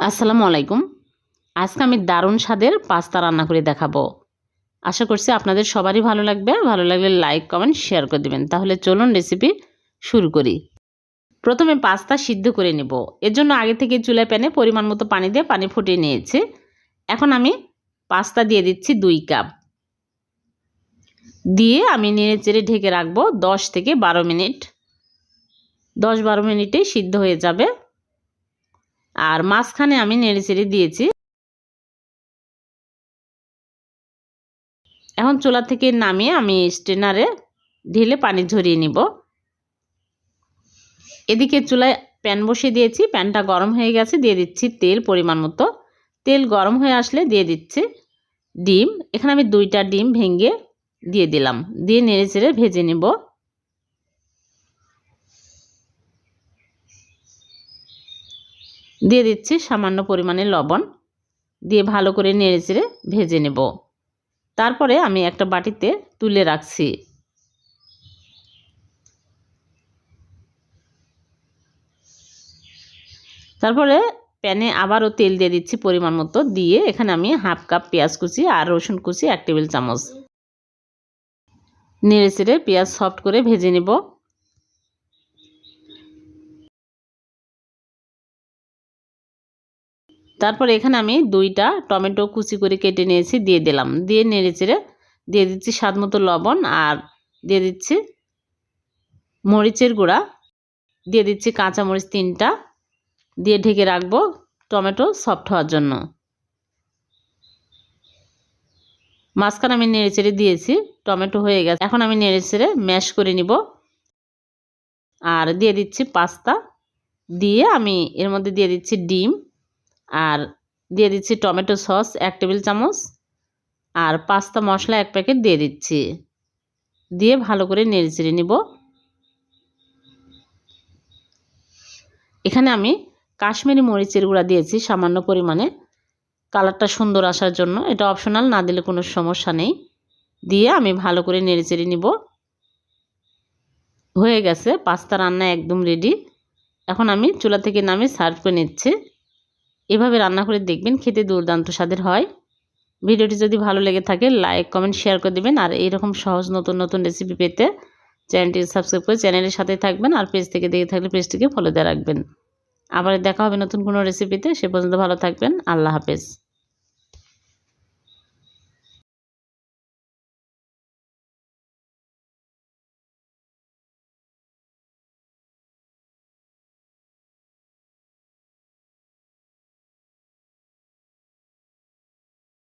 আসসালামু আলাইকুম। আজকে আমি দারুণ স্বাদের পাস্তা রান্না করে দেখাবো। আশা করছি আপনাদের সবারই ভালো লাগবে। ভালো লাগলে লাইক, কমেন্ট, শেয়ার করে দেবেন। তাহলে চলুন রেসিপি শুরু করি। প্রথমে পাস্তা সিদ্ধ করে নেব। এর জন্য আগে থেকে চুলায় প্যানে পরিমাণ মতো পানি দিয়ে পানি ফুটিয়ে নিয়েছি। এখন আমি পাস্তা দিয়ে দিচ্ছি দুই কাপ। দিয়ে আমি নেড়ে চেড়ে ঢেকে রাখব দশ থেকে বারো মিনিট। দশ বারো মিনিটেই সিদ্ধ হয়ে যাবে। আর মাঝখানে আমি নেড়ে চেড়ে দিয়েছি। এখন চুলা থেকে নামিয়ে আমি স্টেনারে ঢেলে পানি ঝরিয়ে নিব। এদিকে চুলায় প্যান বসিয়ে দিয়েছি, প্যানটা গরম হয়ে গেছে, দিয়ে দিচ্ছি তেল পরিমাণ মতো। তেল গরম হয়ে আসলে দিয়ে দিচ্ছি ডিম। এখানে আমি দুইটা ডিম ভেঙে দিয়ে দিলাম। দিয়ে নেড়ে ভেজে নেব। দিয়ে দিচ্ছি সামান্য পরিমাণে লবণ। দিয়ে ভালো করে নেড়ে চেড়ে ভেজে নেব। তারপরে আমি একটা বাটিতে তুলে রাখছি। তারপরে প্যানে আবারও তেল দিয়ে দিচ্ছি পরিমাণ মতো। দিয়ে এখানে আমি হাফ কাপ পেঁয়াজ কুচি আর রসুন কুচি এক টেবিল চামচ। নেড়ে চেড়ে পেঁয়াজ সফট করে ভেজে নেব। তারপর এখানে আমি দুইটা টমেটো কুচি করে কেটে নিয়েছি, দিয়ে দিলাম। দিয়ে নেড়ে চেড়ে দিয়ে দিচ্ছি স্বাদ মতো লবণ আর দিয়ে দিচ্ছি মরিচের গুঁড়া। দিয়ে দিচ্ছি কাঁচা মরিচ তিনটা। দিয়ে ঢেকে রাখব টমেটো সফট হওয়ার জন্য। মাঝখানে আমি নেড়ে চেড়ে দিয়েছি, টমেটো হয়ে গেছে। এখন আমি নেড়ে চেড়ে ম্যাশ করে নিব। আর দিয়ে দিচ্ছি পাস্তা। দিয়ে আমি এর মধ্যে দিয়ে দিচ্ছি ডিম। আর দিয়ে দিচ্ছি টমেটো সস এক টেবিল চামচ আর পাস্তা মশলা এক প্যাকেট দিয়ে দিচ্ছি। দিয়ে ভালো করে নেড়ে চেড়ে নিব। এখানে আমি কাশ্মীরি মরিচের গুঁড়া দিয়েছি সামান্য পরিমাণে। কালারটা সুন্দর আসার জন্য। এটা অপশনাল, না দিলে কোনো সমস্যা নেই। দিয়ে আমি ভালো করে নেড়ে চেড়ে নিব। হয়ে গেছে, পাস্তা রান্না একদম রেডি এখন আমি চুলা থেকে নামে সার্ভ করে নিচ্ছি। এভাবে রান্না করে দেখবেন খেতে দুর্দান্ত স্বাদের হয়। ভিডিওটি যদি ভালো লেগে থাকে লাইক কমেন্ট শেয়ার করে দেবেন। আর এইরকম সহজ নতুন নতুন রেসিপি পেতে চ্যানেলটি সাবস্ক্রাইব করে চ্যানেলের সাথে থাকবেন আর পেজ থেকে দেখে থাকলে পেজটিকে ফলো দিয়ে রাখবেন। আবার দেখা হবে নতুন কোনো রেসিপিতে সে পর্যন্ত ভালো থাকবেন। আল্লাহ হাফেজ।